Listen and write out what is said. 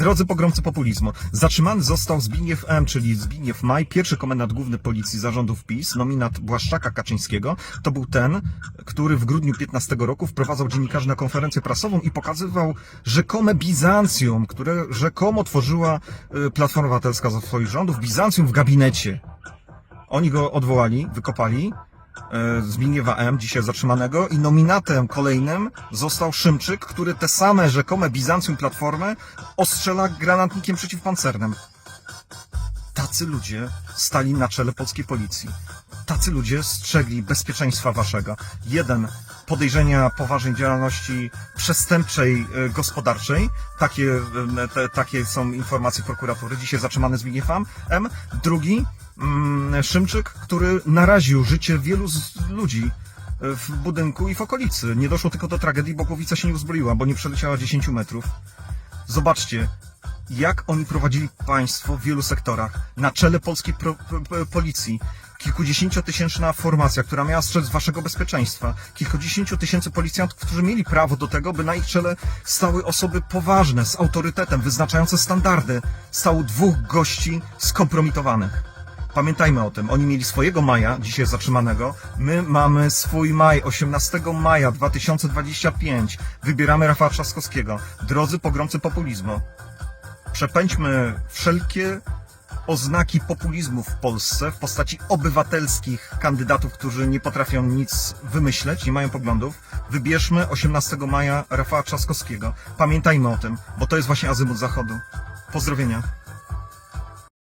Drodzy pogromcy populizmu, zatrzymany został Zbigniew M., czyli Zbigniew Maj, pierwszy komendant główny policji zarządów PiS, nominat Błaszczaka Kaczyńskiego. To był ten, który w grudniu 15 roku wprowadzał dziennikarzy na konferencję prasową i pokazywał rzekome Bizancjum, które rzekomo tworzyła y, Platforma Obywatelska za swoich rządów. Bizancjum w gabinecie. Oni go odwołali, wykopali. E, Zbigniewa M., dzisiaj zatrzymanego, i nominatem kolejnym został Szymczyk, który te same rzekome Bizancjum Platformy ostrzela granatnikiem przeciwpancernym. Tacy ludzie stali na czele polskiej policji. Tacy ludzie strzegli bezpieczeństwa waszego. Jeden, podejrzenia poważnej działalności przestępczej, e, gospodarczej. Takie, e, te, takie są informacje prokuratury. Dzisiaj zatrzymany Zbigniew M. Drugi, Szymczyk, który naraził życie wielu ludzi e, w budynku i w okolicy. Nie doszło tylko do tragedii, bo głowica się nie uzbroiła, bo nie przeleciała 10 metrów. Zobaczcie, jak oni prowadzili państwo w wielu sektorach. Na czele polskiej pro, policji. Kilkudziesięciotysięczna formacja, która miała strzec waszego bezpieczeństwa. Kilkudziesięciu tysięcy policjantów, którzy mieli prawo do tego, by na ich czele stały osoby poważne, z autorytetem, wyznaczające standardy. Stało dwóch gości skompromitowanych. Pamiętajmy o tym. Oni mieli swojego maja, dzisiaj zatrzymanego. My mamy swój maj, 18 maja 2025. Wybieramy Rafała Trzaskowskiego. Drodzy pogromcy populizmu, przepędźmy wszelkie oznaki populizmu w Polsce w postaci obywatelskich kandydatów, którzy nie potrafią nic wymyśleć, nie mają poglądów. Wybierzmy 18 maja Rafała Trzaskowskiego. Pamiętajmy o tym, bo to jest właśnie azymut Zachodu. Pozdrowienia.